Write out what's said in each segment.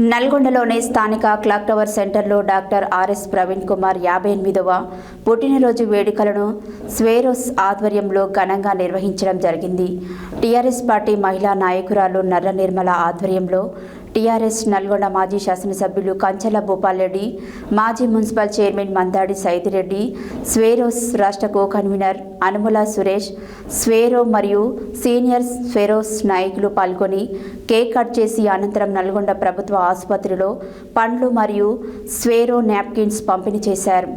నల్గొండలోని స్థానిక clock tower సెంటర్లో doctor R S Praveen Kumar యాభై ఎనిమిదవ పుట్టినరోజు వేడుకలను స్వేరోస్ ఆధ్వర్యంలో ఘనంగా నిర్వహించడం జరిగింది. టీఆర్ఎస్ పార్టీ మహిళా నాయకురాలు నర్ర నిర్మల ఆధ్వర్యంలో టీఆర్ఎస్ నల్గొండ మాజీ శాసనసభ్యులు కంచల భూపాల్రెడ్డి మాజీ మున్సిపల్ చైర్మన్ మందాడి సైదిరెడ్డి స్వేరోస్ రాష్ట్ర కో కన్వీనర్ అనుముల సురేష్ స్వేరో మరియు సీనియర్ స్వేరోస్ నాయకులు పాల్గొని కేక్ కట్ చేసి అనంతరం నల్గొండ ప్రభుత్వ ఆసుపత్రిలో పండ్లు మరియు స్వేరో నాప్కిన్స్ పంపిణీ చేశారు.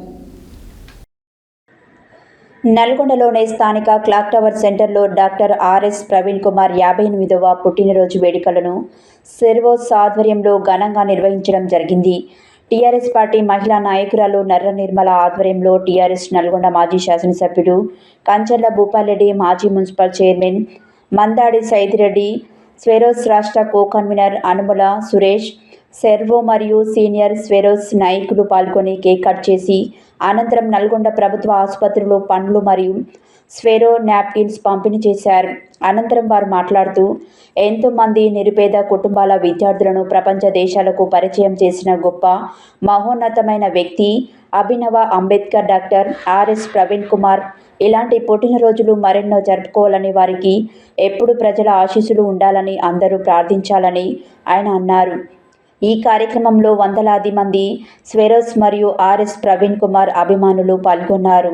నల్గొండలోని స్థానిక క్లాక్ టవర్ సెంటర్లో doctor R S Praveen Kumar యాభై ఎనిమిదవ పుట్టినరోజు వేడుకలను సెర్వోస్ ఆధ్వర్యంలో ఘనంగా నిర్వహించడం జరిగింది. టీఆర్ఎస్ పార్టీ మహిళా నాయకురాలు నర్ర నిర్మల ఆధ్వర్యంలో టీఆర్ఎస్ నల్గొండ మాజీ శాసనసభ్యుడు కంచర్ల భూపాలరెడ్డి మాజీ మున్సిపల్ చైర్మన్ మందాడి సైదిరెడ్డి స్వెరోస్ రాష్ట్ర కో కన్వీనర్ అనుముల సురేష్ సెర్వో మరియు సీనియర్ స్వెరోస్ నాయకులు పాల్గొని కేక్ కట్ చేసి అనంతరం నల్గొండ ప్రభుత్వ ఆసుపత్రిలో పండ్లు మరియు స్వెరో నాప్కిన్స్ పంపిణీ చేశారు. అనంతరం వారు మాట్లాడుతూ ఎంతోమంది నిరుపేద కుటుంబాల విద్యార్థులను ప్రపంచ దేశాలకు పరిచయం చేసిన గొప్ప మహోన్నతమైన వ్యక్తి అభినవ Ambedkar doctor R S Praveen Kumar. ఇలాంటి పుట్టినరోజులు మరెన్నో జరుపుకోవాలని వారికి ఎప్పుడు ప్రజల ఆశీస్సులు ఉండాలని అందరూ ప్రార్థించాలని ఆయన అన్నారు. ఈ కార్యక్రమంలో వందలాది మంది స్వెరోస్ మరియు ఆర్ఎస్ ప్రవీణ్ కుమార్ అభిమానులు పాల్గొన్నారు.